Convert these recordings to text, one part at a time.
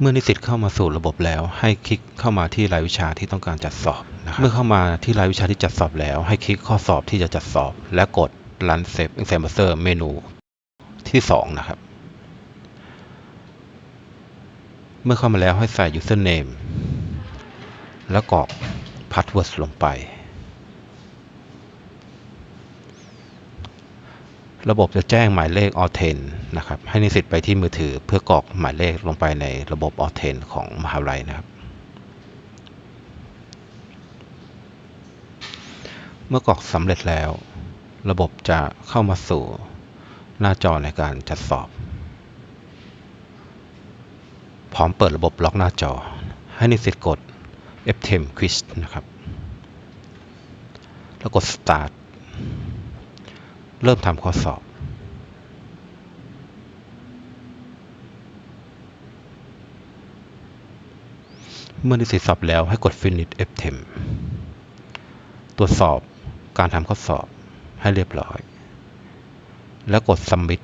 เมื่อนิสิตเข้ามาสู่ระบบแล้ว ให้คลิกเข้ามาที่รายวิชาที่ต้องการจัดสอบนะครับเมื่อเข้ามาที่รายวิชาที่จัดสอบแล้ว ให้คลิกข้อสอบที่จะจัดสอบ และกด Run Save Exam Browser เมนูที่ 2 นะครับ เมื่อเข้ามาแล้วให้ใส่ username แล้วกรอก password ลงไป ระบบจะแจ้งหมายเลข a u t e n นะครับ ให้นิสิตไปที่มือถือเพื่อกรอกหมายเลขลงไปในระบบ a u t e n ของมหาวิทยาลัยนะครับ เมื่อกรอกสำเร็จแล้ว ระบบจะเข้ามาสู่หน้าจอในการจัดสอบ พร้อมเปิดระบบล็อกหน้าจอ ให้นิสิตกด F10 Quiz นะครับ แล้วกด Start เริ่มทำข้อสอบ เมื่อนิสิตสอบแล้วให้กด Finish F10 ตรวจสอบการทำข้อสอบให้เรียบร้อย แล้วกด Submit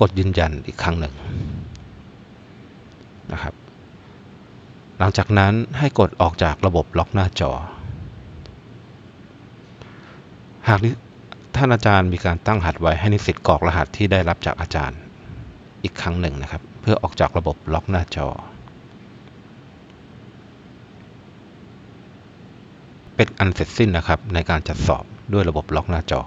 กดยืนยันอีกครั้งหนึ่งนะครับ หลังจากนั้นให้กดออกจากระบบล็อกหน้าจอ หากท่านอาจารย์มีการตั้งรหัสไว้ให้นิสิตกรอกรหัสที่ได้รับจากอาจารย์อีกครั้งหนึ่งนะครับ เพื่อออกจากระบบล็อกหน้าจอ เป็นอันเสร็จสิ้นนะครับในการจัดสอบด้วยระบบล็อกหน้าจอ